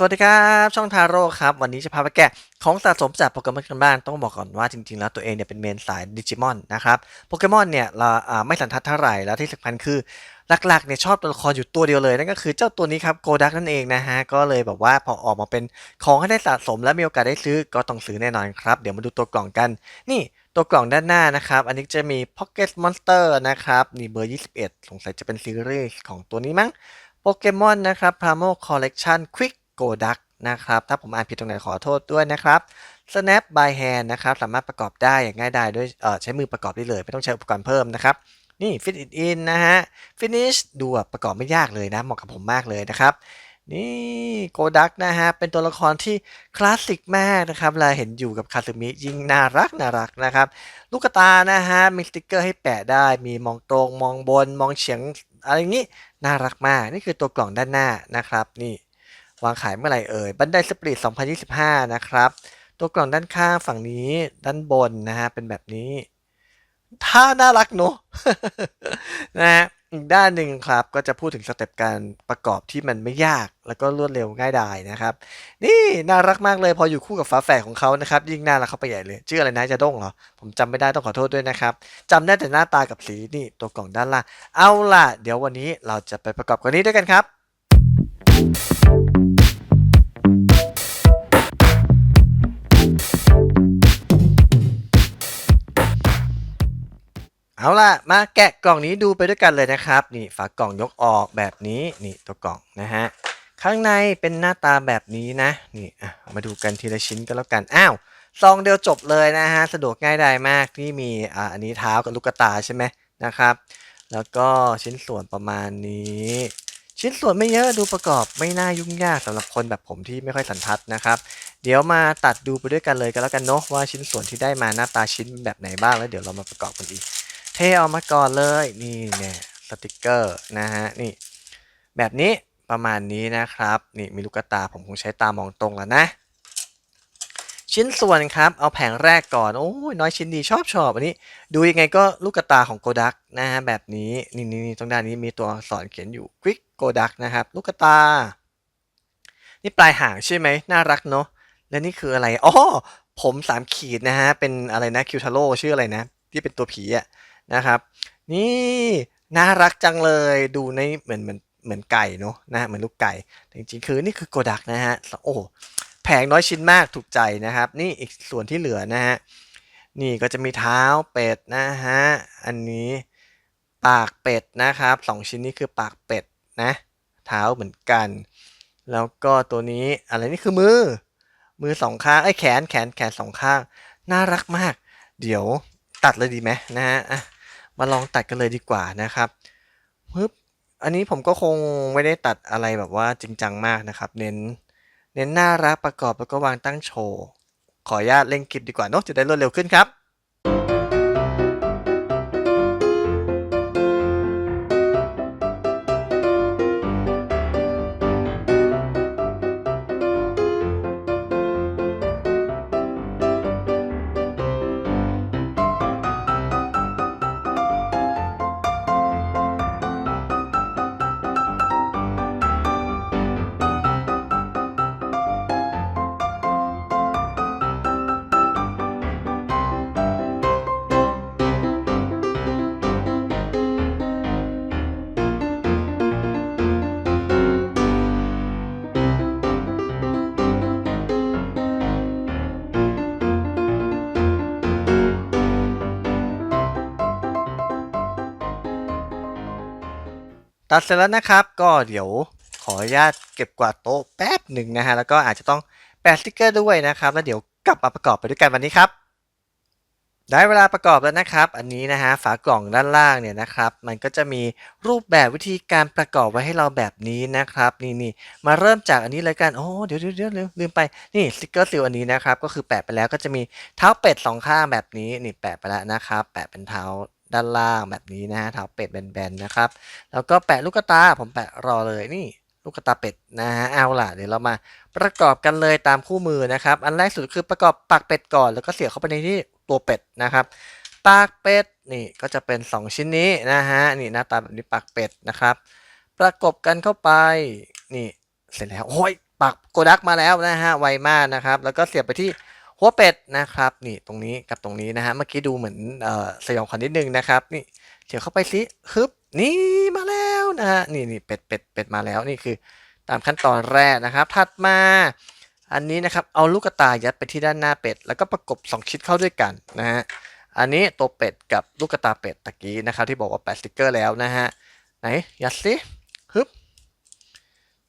สวัสดีครับ ช่องทาโร่ครับ วันนี้จะพาไปแกะของสะสมจากโปเกมอนกันบ้างต้องบอกก่อนว่าจริงๆ แล้วตัวเองเนี่ยเป็นเมนสายดิจิมอนนะครับโปเกมอนเนี่ยเราไม่สันทัดเท่าไหร่แล้วที่สำคัญคือหลักๆเนี่ยชอบตัวละครอยู่ตัวเดียวเลย นั่นก็คือเจ้าตัวนี้ครับโกดักนั่นเองนะฮะ ก็เลยแบบว่าพอออกมาเป็นของให้ได้สะสมและมีโอกาสได้ซื้อก็ต้องซื้อแน่นอนครับ เดี๋ยวมาดูตัวกล่องกัน นี่ตัวกล่องด้านหน้านะครับ อันนี้จะมี Pocket Monster นะครับนี่เบอร์ 21 สงสัยจะเป็นซีรีส์ของตัวนี้มั้งโปเกมอนนะครับ Primo Collection Quick Go Duck นะครับ ถ้าผมอ่านผิดตรงไหนขอโทษด้วยนะครับ Snap by Hand นะครับ สามารถประกอบได้อย่างง่ายดายด้วยใช้มือประกอบได้เลย ไม่ต้องใช้อุปกรณ์เพิ่มนะครับ นี่ Fit It In นะฮะ Finish ดูประกอบไม่ยากเลยนะ เหมาะกับผมมากเลยนะครับนี่โกดักนะฮะ เป็นตัวละครที่คลาสสิกมากนะครับเวลาเห็นอยู่กับคาซึมิยิ่งน่ารักน่ารักนะครับ ลูกตานะฮะ มีสติกเกอร์ให้แปะได้ มีมองตรงมองบน มองเฉียงอะไรอย่างนี้ น่ารักมาก นี่คือตัวกล่องด้านหน้านะครับ นี่ วางขายเมื่อไหร่เอ่ยบันไดสปริต2025 นะครับ ตัวกล่องด้านข้างฝั่งนี้ด้านบนนะฮะเป็นแบบนี้ท่าน่ารักเนอะนะฮะอีกด้านหนึ่งครับก็จะพูดถึงสเต็ปการประกอบที่มันไม่ยากแล้วก็รวดเร็วง่ายดายนะครับ นี่น่ารักมากเลยพออยู่คู่กับฝาแฝดของเขานะครับ ยิ่งน่ารักเข้าไปใหญ่เลยชื่ออะไรนะจะด้งเหรอ ผมจำไม่ได้ต้องขอโทษด้วยนะครับจำได้แต่หน้าตากับสีนี่ตัวกล่องด้านล่างเอาล่ะ เดี๋ยววันนี้เราจะไปประกอบกันนี้ด้วยกันครับ เอาล่ะ มาแกะกล่องนี้ดูไปด้วยกันเลยนะครับ นี่ฝากล่องยกออกแบบนี้ นี่ตัวกล่องนะฮะ ข้างในเป็นหน้าตาแบบนี้นะ นี่อะมาดูกันทีละชิ้นก็แล้วกัน อ้าวซองเดียวจบเลยนะฮะ สะดวกง่ายดายมากที่มีอ่าอันนี้เท้ากับลูกตาใช่ไหมนะครับ แล้วก็ชิ้นส่วนประมาณนี้ ชิ้นส่วนไม่เยอะดูประกอบไม่น่ายุ่งยากสำหรับคนแบบผมที่ไม่ค่อยสันทัดนะครับ เดี๋ยวมาตัดดูไปด้วยกันเลยก็แล้วกันเนาะว่าชิ้นส่วนที่ได้มาหน้าตาชิ้นแบบไหนบ้างแล้วเดี๋ยวเรามาประกอบกันอีก เทออกมาก่อนเลยนี่เนี่ยสติกเกอร์นะฮะนี่แบบนี้ประมาณนี้นะครับนี่มีลูกตาผมคงใช้ตามองตรงแล้วนะ ชิ้นส่วนครับเอาแผงแรกก่อนโอ้ยน้อยชิ้นดีชอบชอบอันนี้ ดูยังไงก็ลูกตาของโกดักนะฮะแบบนี้นี่นี่ตรงด้านนี้มีตัวสอักษรเขียนอยู่ Quick โกดักนะครับลูกตา นี่ปลายหางใช่ไหมน่ารักเนาะและนี่คืออะไรอ๋อผมสามขีดนะฮะเป็นอะไรนะคิวทาโร่ชื่ออะไรนะ ที่เป็นตัวผีอะ นะครับ นี่น่ารักจังเลยดูในเหมือนเหมือนเหมือนไก่เนาะนะเหมือนลูกไก่แต่จริงๆคือนี่คือโกดักนะฮะโอ้แผงน้อยชิ้นมากถูกใจนะครับ นี่อีกส่วนที่เหลือนะฮะนี่ก็จะมีเท้าเป็ดนะฮะอันนี้ปากเป็ดนะครับสองชิ้นนี้คือปากเป็ดนะเท้าเหมือนกัน แล้วก็ตัวนี้อะไรนี่คือมือ มือสองข้างไอ้แขนแขนแขนสองข้าง น่ารักมาก เดี๋ยวตัดเลยดีไหมนะฮะ มาลองตัดกันเลยดีกว่านะครับปึ๊บอันนี้ผมก็คงไม่ได้ตัดอะไรแบบว่าจริงจังมากนะครับ เน้น เน้นน่ารักประกอบแล้วก็วางตั้งโชว์ ขออนุญาตเล่นคลิปดีกว่าเนาะจะได้รวดเร็วขึ้นครับ ตัดเสร็จแล้วนะครับ ก็เดี๋ยวขออนุญาตเก็บกวาดโต๊ะแป๊บหนึ่งนะฮะ แล้วก็อาจจะต้องแปะสติกเกอร์ด้วยนะครับ แล้วเดี๋ยวกลับมาประกอบไปด้วยกันวันนี้ครับ ได้เวลาประกอบแล้วนะครับ อันนี้นะฮะฝากล่องด้านล่างเนี่ยนะครับ มันก็จะมีรูปแบบวิธีการประกอบไว้ให้เราแบบนี้นะครับ นี่นี่มาเริ่มจากอันนี้เลยกัน โอ้เดี๋ยวเดี๋ยวเดี๋ยวลืมไป นี่สติกเกอร์ซิลอันนี้นะครับ ก็คือแปะไปแล้วก็จะมีเท้าเป็ดสองข้างแบบนี้ นี่แปะไปแล้วนะครับ แปะเป็นเท้า ด้านล่างแบบนี้นะฮะเท้าเป็ดแบนๆนะครับ แล้วก็แปะลูกตาผมแปะรอเลยนี่ลูกตาเป็ดนะฮะเอาล่ะเดี๋ยวเรามาประกอบกันเลยตามคู่มือนะครับ อันแรกสุดคือประกอบปากเป็ดก่อน แล้วก็เสียบเข้าไปในที่ตัวเป็ดนะครับ ปากเป็ดนี่ก็จะเป็น 2 ชิ้นนี้นะฮะนี่หน้าตาแบบนี้ปากเป็ดนะครับ ประกบกันเข้าไปนี่เสร็จแล้วโอ้ยปักโกดักมาแล้วนะฮะไวมากนะครับ แล้วก็เสียบไปที่ หัวเป็ดนะครับนี่ตรงนี้กับตรงนี้นะฮะเมื่อกี้ดูเหมือนออสยองขวัญนิดนึงนะครับนี่เสียบเข้าไปสิฮึบนี่มาแล้วนะฮะนี่นี่เป็ดเป็ดเป็ดมาแล้วนี่คือตามขั้นตอนแรกนะครับ ถัดมาอันนี้นะครับเอาลูกกระตายยัดไปที่ด้านหน้าเป็ด แล้วก็ประกบ 2 ชิ้นเข้าด้วยกันนะฮะอันนี้ตัวเป็ดกับลูกกระตาเป็ดตะกี้นะครับที่บอกว่าแปะสติกเกอร์แล้วนะฮะไหนยัดสิฮึบ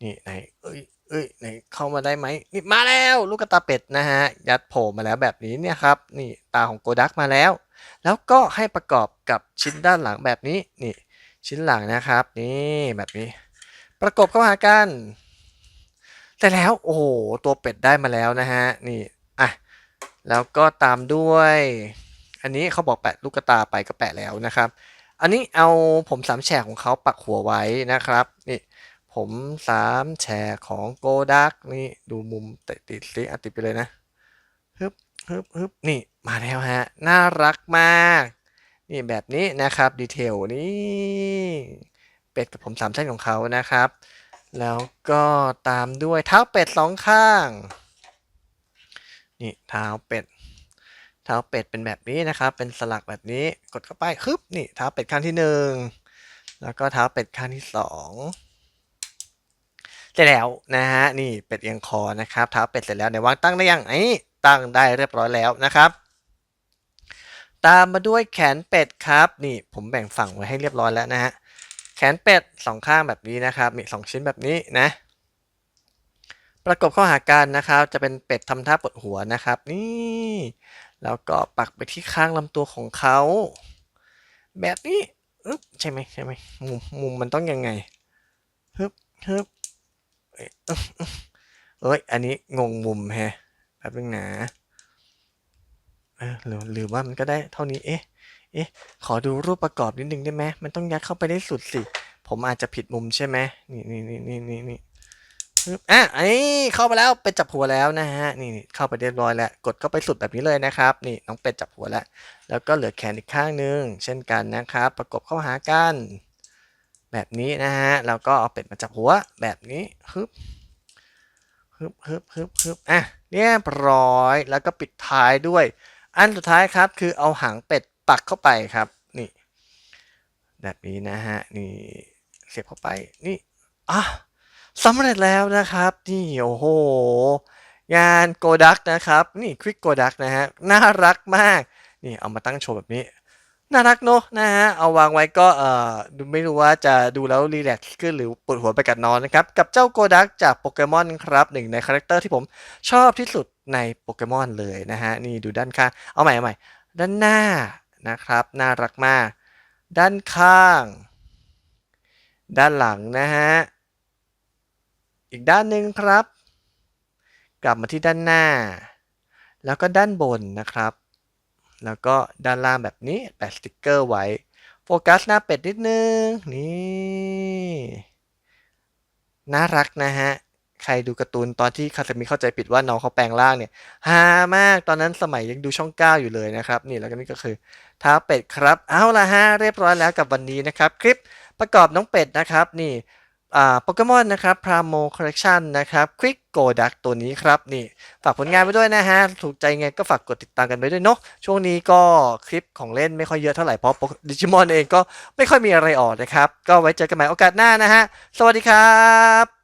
นี่ไหนเอ้ย เอ้ยไหนเข้ามาได้ไหมนี่มาแล้วลูกกระตาเป็ดนะฮะ ยัดโผล่มาแล้วแบบนี้เนี่ยครับ นี่ตาของโกดักมาแล้ว แล้วก็ให้ประกอบกับชิ้นด้านหลังแบบนี้นี่ ชิ้นหลังนะครับ นี่แบบนี้ ประกบเข้าหากัน แต่แล้วโอ้โหตัวเป็ดได้มาแล้วนะฮะนี่อะแล้วก็ตามด้วย อันนี้เขาบอกแปะลูกกระตาไปก็แปะแล้วนะครับ อันนี้เอาผมสามแฉกของเขาปักหัวไว้นะครับนี่ ผมสามแฉกของโกดักนี่ดูมุมติดติดสิอะติดไปเลยนะฮึบฮึบฮึบนี่มาแล้วฮะ น่ารักมาก นี่แบบนี้นะครับดีเทลนี่เป็ดกับผมสามเส้นของเขานะครับ แล้วก็ตามด้วยเท้าเป็ดสองข้าง นี่เท้าเป็ดเท้าเป็ดเป็นแบบนี้นะครับ เป็นสลักแบบนี้กดเข้าไปคึบนี่เท้าเป็ดข้างที่หนึ่งแล้วก็เท้าเป็ดข้างที่สอง เสร็จแล้วนะฮะนี่เป็ดเอียงคอนะครับเท้าเป็ดเสร็จแล้วเดี๋ยววางตั้งได้ยังไอ้ตั้งได้เรียบร้อยแล้วนะครับ ตามมาด้วยแขนเป็ดครับนี่ผมแบ่งฝั่งไว้ให้เรียบร้อยแล้วนะฮะแขนเป็ดสองข้างแบบนี้นะครับมีสองชิ้นแบบนี้นะ ประกบเข้าหากันนะครับ จะเป็นเป็ดทำท่าปวดหัวนะครับ นี่ แล้วก็ปักไปที่ข้างลำตัวของเขาแบบนี้ใช่ไหมใช่ไหมมุมมุมมันต้องยังไงฮึบฮึบ เอ้ย อันนี้งงมุมแฮะแป๊บนึงนะหรือหรือว่ามันก็ได้เท่านี้เอ๊ะ เอ๊ะ ขอดูรูปประกอบนิดนึงได้ไหมมันต้องยัดเข้าไปได้สุดสิ ผมอาจจะผิดมุมใช่ไหมนี่นี่นี่นี่นี่นี่อะอันนี้เข้าไปแล้วเป็ดจับหัวแล้วนะฮะ นี่นี่เข้าไปเรียบร้อยแล้ว กดเข้าไปสุดแบบนี้เลยนะครับ นี่น้องเป็ดจับหัวแล้ว แล้วก็เหลือแขนอีกข้างหนึง เช่นกันนะครับ ประกบเข้าหากัน แบบนี้นะฮะ แล้วก็เอาเป็ดมาจับหัวแบบนี้ฮึบฮึบฮึบฮึบฮึบอะเรียบร้อย แล้วก็ปิดท้ายด้วย อันสุดท้ายครับ คือเอาหางเป็ดปักเข้าไปครับ นี่ แบบนี้นะฮะ นี่เสียบเข้าไป นี่ อะสำเร็จแล้วนะครับ นี่โอ้โห งานโกดักนะครับ นี่ควิกโกดักนะฮะ น่ารักมาก นี่เอามาตั้งโชว์แบบนี้ น่ารักเนอะนะฮะ เอาวางไว้ก็เอ่อไม่รู้ว่าจะดูแล้วรีแลกซ์ขึ้นหรือปวดหัวไปกับนอนนะครับ กับเจ้าโกดักจากโปเกมอนครับหนึ่งในคาแรคเตอร์ที่ผมชอบที่สุดในโปเกมอนเลยนะฮะ นี่ดูด้านข้าง เอาใหม่เอาใหม่ ด้านหน้านะครับ น่ารักมาก ด้านข้าง ด้านหลังนะฮะ อีกด้านหนึ่งครับ กลับมาที่ด้านหน้า แล้วก็ด้านบนนะครับ แล้วก็ด้านล่างแบบนี้แปะสติกเกอร์ไว้ โฟกัสหน้าเป็ดนิดนึง นี่ น่ารักนะฮะ ใครดูการ์ตูนตอนที่คาสมิเข้าใจผิดว่าน้องเขาแปลงร่างเนี่ยฮามากตอนนั้นสมัยยังดูช่องเก้าอยู่เลยนะครับ นี่แล้วก็นี่ก็คือเท้าเป็ดครับ เอาละฮะเรียบร้อยแล้วกับวันนี้นะครับ คลิปประกอบน้องเป็ดนะครับ นี่ โปเกมอนนะครับพรามโมคอลเลกชันนะครับควิกโกดักตัวนี้ครับนี่ฝากผลงานไปด้วยนะฮะ ถูกใจไงก็ฝากกดติดตามกันไปด้วยเนาะช่วงนี้ก็คลิปของเล่นไม่ค่อยเยอะเท่าไหร่ เพราะดิจิมอนเองก็ไม่ค่อยมีอะไรออกนะครับ ก็ไว้เจอกันใหม่โอกาสหน้านะฮะ สวัสดีครับ